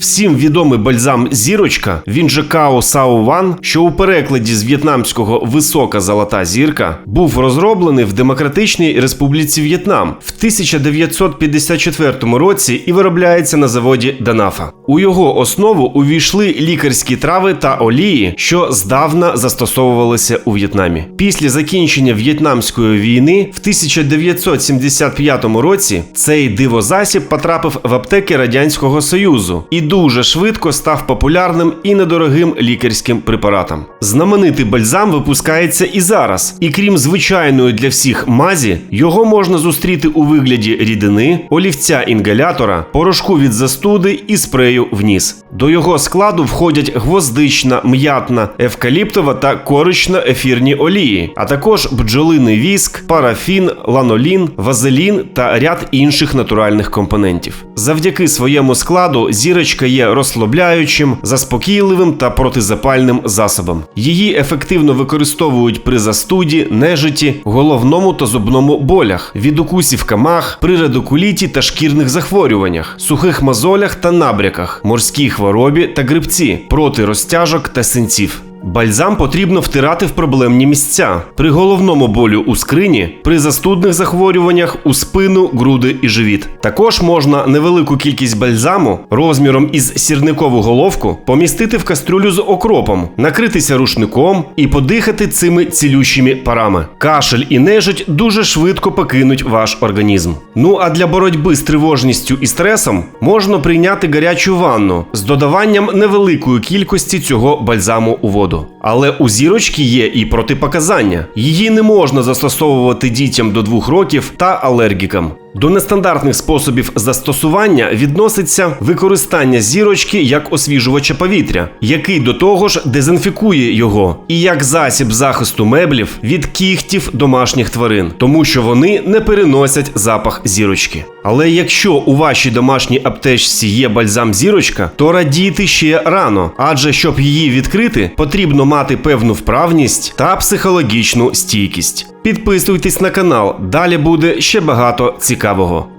Всім відомий бальзам Зірочка, він же Као Сао Ван, що у перекладі з в'єтнамського Висока золота зірка, був розроблений в Демократичній Республіці В'єтнам в 1954 році і виробляється на заводі Данафа. У його основу увійшли лікарські трави та олії, що здавна застосовувалися у В'єтнамі. Після закінчення В'єтнамської війни в 1975 році цей дивозасіб потрапив в аптеки Радянського Союзу і дуже швидко став популярним і недорогим лікарським препаратом. Знаменитий бальзам випускається і зараз, і крім звичайної для всіх мазі, його можна зустріти у вигляді рідини, олівця інгалятора, порошку від застуди і спрею в ніс. До його складу входять гвоздична, м'ятна, евкаліптова та корична ефірні олії, а також бджолиний віск, парафін, ланолін, вазелін та ряд інших натуральних компонентів. Завдяки своєму складу зірочка є розслабляючим, заспокійливим та протизапальним засобом. Її ефективно використовують при застуді, нежиті, головному та зубному болях, від укусів камах, при радикуліті та шкірних захворюваннях, сухих мозолях та набряках, морській хворобі та грибці, проти розтяжок та синців. Бальзам потрібно втирати в проблемні місця при головному болю у скрині, при застудних захворюваннях у спину, груди і живіт. Також можна невелику кількість бальзаму розміром із сірникову головку помістити в кастрюлю з окропом, накритися рушником і подихати цими цілющими парами. Кашель і нежить дуже швидко покинуть ваш організм. Ну а для боротьби з тривожністю і стресом можна прийняти гарячу ванну з додаванням невеликої кількості цього бальзаму у воду. Але у зірочки є і протипоказання. Її не можна застосовувати дітям до 2 років та алергікам. До нестандартних способів застосування відноситься використання зірочки як освіжувача повітря, який до того ж дезінфікує його, і як засіб захисту меблів від кігтів домашніх тварин, тому що вони не переносять запах зірочки. Але якщо у вашій домашній аптечці є бальзам зірочка, то радійте ще рано, адже щоб її відкрити, потрібно мати певну вправність та психологічну стійкість. Підписуйтесь на канал, далі буде ще багато цікавого.